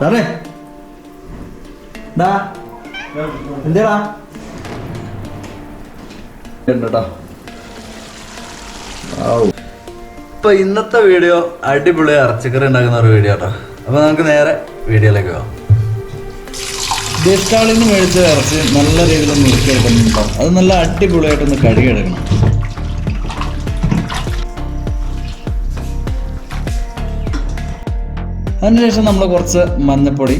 സാറേ. ഡാ എന്തേടാ? ഉണ്ടോ ഇപ്പൊ ഇന്നത്തെ വീഡിയോ അടിപൊളി ഇറച്ചിക്കറി ഉണ്ടാക്കുന്ന ഒരു വീഡിയോ കേട്ടോ അപ്പൊ നമുക്ക് നേരെ വീഡിയോയിലേക്ക് പോവാം. നിന്ന് മേടിച്ച ഇറച്ചി നല്ല രീതിയിൽ മുറുക്കിയെടുക്കുന്നുണ്ടോ അത് നല്ല അടിപൊളിയായിട്ടൊന്ന് കഴുകിയെടുക്കണം അതിനുശേഷം നമ്മൾ കുറച്ച് മഞ്ഞൾപ്പൊടി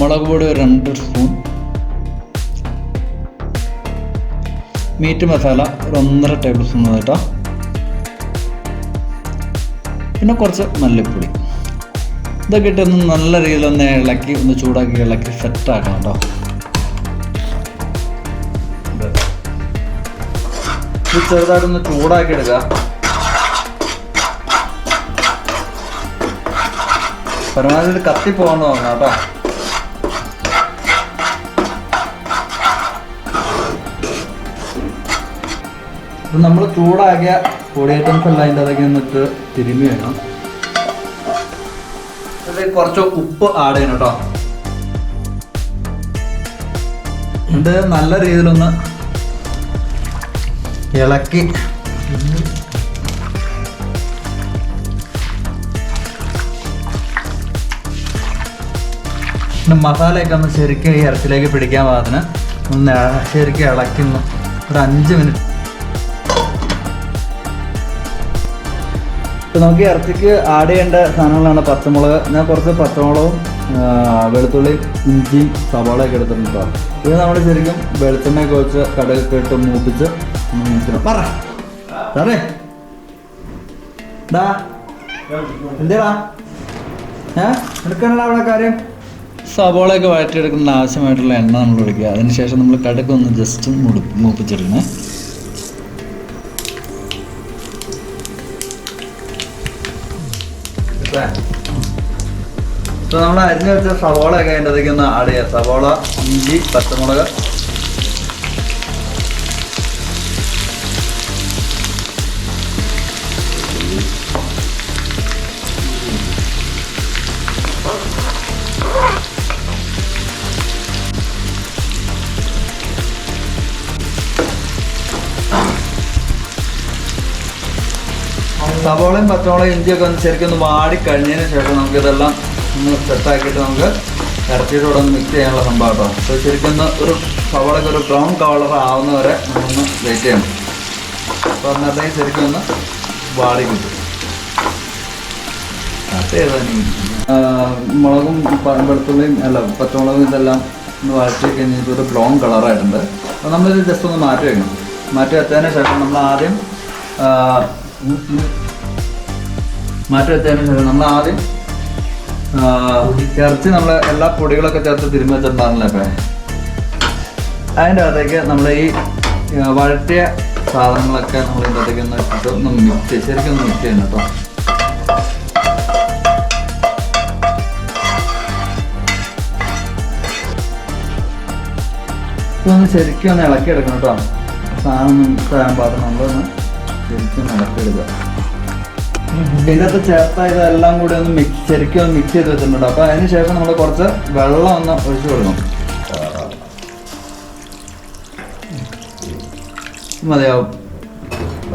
മുളക് പൊടി ഒരു രണ്ട് സ്പൂൺ മീറ്റ് മസാല ഒരു ഒന്നര ടേബിൾ സ്പൂൺ കേട്ടോ പിന്നെ കുറച്ച് മല്ലിപ്പൊടി. ഇതൊക്കെ ഇട്ട് ഒന്ന് നല്ല രീതിയിൽ ഒന്ന് ഇളക്കി ഒന്ന് ചൂടാക്കി ഇളക്കി സെറ്റ് ആക്കണം കേട്ടോ. ഇത് ചെറുതായിട്ടൊന്ന് ചൂടാക്കി എടുക്കുക. പരമാവധി ഇത് കത്തി പോകാന്ന് തോന്നാം കേട്ടോ. അപ്പം നമ്മൾ ചൂടാക്കിയ പൊടി ഐറ്റംസ് എല്ലാം അതിന്റെ അതൊക്കെ എന്നിട്ട് തിരുമ്മി വേണം ഇതിൽ കുറച്ച് ഉപ്പ് ആഡ് ചെയ്യണം കേട്ടോ. ഇത് നല്ല രീതിയിലൊന്ന് ഇളക്കി പിന്നെ മസാലയൊക്കെ ഒന്ന് ശരിക്കും ഈ ഇറച്ചിലേക്ക് പിടിക്കാൻ പാകത്തിന് ഒന്ന് ശരിക്കും ഇളക്കുന്നു ഒരു അഞ്ച് മിനിറ്റ്. ഇപ്പം നമുക്ക് ഇറച്ചിക്ക് ആഡ് ചെയ്യേണ്ട സാധനങ്ങളാണ് പച്ചമുളക്. ഞാൻ കുറച്ച് പച്ചമുളകും വെളുത്തുള്ളി ഇഞ്ചി സവാളയൊക്കെ എടുത്തിട്ടുണ്ട് ഇത് നമ്മൾ ശരിക്കും വെളിച്ചെണ്ണയൊക്കെ വെച്ച് കടലൊക്കെ ഇട്ട് മൂപ്പിച്ച്. പറ. സാറേ. എന്തേടാ? ഏ? എടുക്കാനുള്ള അവിടെ കാര്യം? സവാളയൊക്കെ വഴറ്റിയെടുക്കുന്ന ആവശ്യമായിട്ടുള്ള എണ്ണ നമ്മൾ ഒഴിക്കുക. അതിനുശേഷം നമ്മൾ കടുക് ഒന്ന് ജസ്റ്റ് മൂപ്പിച്ചെടുക്കണേ. ഇപ്പോൾ നമ്മൾ അരിഞ്ഞു വെച്ച സവോളയൊക്കെ അതിന്റെ അതൊക്കെ ഒന്ന് ആഡ് ചെയ്യാം സവോള ഇഞ്ചി പച്ചമുളക് സവോളയും പച്ചമുളകും ഇഞ്ചിയൊക്കെ ഒന്ന് ശരിക്കും ഒന്ന് വാടി കഴിഞ്ഞതിന് ശേഷം നമുക്കിതെല്ലാം ഒന്ന് സെറ്റാക്കിയിട്ട് നമുക്ക് ഇറച്ചിയുടെ കൂടെ ഒന്ന് മിക്സ് ചെയ്യാനുള്ള സംഭവം അപ്പോൾ ശരിക്കും ഒന്ന് ഒരു സവോളയ്ക്ക് ഒരു ബ്രൗൺ കളർ ആവുന്ന വരെ നമ്മളൊന്ന് വെയിറ്റ് ചെയ്യണം. അപ്പോൾ അന്നത്തേക്ക് ശരിക്കും ഒന്ന് വാടി കിട്ടും. മുളകും വെളുത്തുള്ളിയും അല്ല പച്ചമുളകും ഇതെല്ലാം ഒന്ന് വഴറ്റി കഴിഞ്ഞിട്ട് ഒരു ബ്രൗൺ കളറായിട്ടുണ്ട് അപ്പോൾ നമ്മളിത് ജസ്റ്റ് ഒന്ന് മാറ്റി വയ്ക്കണം മാറ്റി വെച്ചതിന് ശേഷം നമ്മൾ ആദ്യം മാറ്റി വെച്ചതിന് ശേഷം നമ്മൾ ആദ്യം ഇറച്ചി നമ്മൾ എല്ലാ പൊടികളൊക്കെ ചേർത്ത് തിരുമ്പ് വെച്ചിട്ടുണ്ടായിരുന്നല്ലോ ഇപ്പം അതിന്റെ അകത്തേക്ക് നമ്മൾ ഈ വഴറ്റിയ സാധനങ്ങളൊക്കെ നമ്മൾ ഇതിന്റെ അകത്തേക്ക് ഒന്ന് ഇട്ടിട്ട് ഒന്ന് മിക്സ് ശരിക്കും ഒന്ന് മിക്സ് ചെയ്യണം കേട്ടോ. ഇതൊന്ന് ശരിക്കും ഒന്ന് ഇളക്കിയെടുക്കണം കേട്ടോ. സാധനം ആകാൻ പാത്രം നമ്മളൊന്ന് ശരിക്കും ഒന്ന് ഇളക്കിയെടുക്കുക. ഇതിനകത്ത് ചേർത്ത ഇതെല്ലാം കൂടി ഒന്ന് മിക്സ് ശരിക്കും ഒന്ന് മിക്സ് ചെയ്ത് വെച്ചിട്ടുണ്ട്. അപ്പോൾ അതിന് ശേഷം നമ്മൾ കുറച്ച് വെള്ളം ഒന്ന് ഒഴിച്ചു കൊടുക്കണം. മതിയാവും.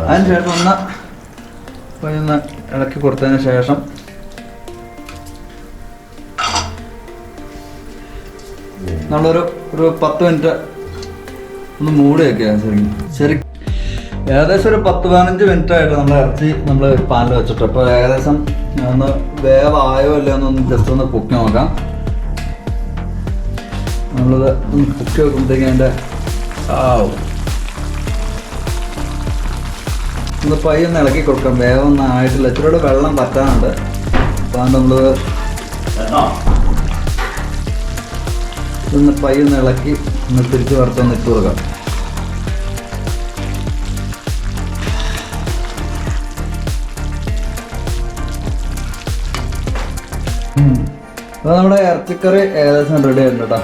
അതിന് ശേഷം ഒന്ന് ഒന്ന് ഇളക്കി കൊടുത്തതിന് ശേഷം നമ്മളൊരു ഒരു പത്ത് മിനിറ്റ് ഒന്ന് മൂടി വെക്കുക ശരി ശരി ഏകദേശം ഒരു പത്ത് പതിനഞ്ച് മിനിറ്റ് ആയിട്ട് നമ്മൾ ഇറച്ചി നമ്മൾ പാനിൽ വെച്ചിട്ട്. അപ്പോൾ ഏകദേശം ഒന്ന് വേവായോ ഇല്ലയോ എന്നൊന്ന് ജസ്റ്റ് ഒന്ന് കുക്ക് നോക്കാം. നമ്മളത് ഒന്ന് കുക്ക് വെക്കുമ്പോഴത്തേക്കും അതിന്റെ ആവും ഒന്ന് പൈ ഒന്ന് ഇളക്കി കൊടുക്കാം. വേവൊന്നും ആയിട്ടില്ല. ഇച്ചിരി കൂടെ വെള്ളം പറ്റാനുണ്ട് അപ്പോൾ നമ്മൾ ഒന്ന് പൈ ഒന്ന് ഇളക്കി ഒന്ന് തിരിച്ച് വറുത്തൊന്ന് ഇട്ട് കൊടുക്കാം. അപ്പോൾ നമ്മുടെ ഇറച്ചിക്കറി ഏകദേശം റെഡി ആയിട്ടുണ്ട് കേട്ടോ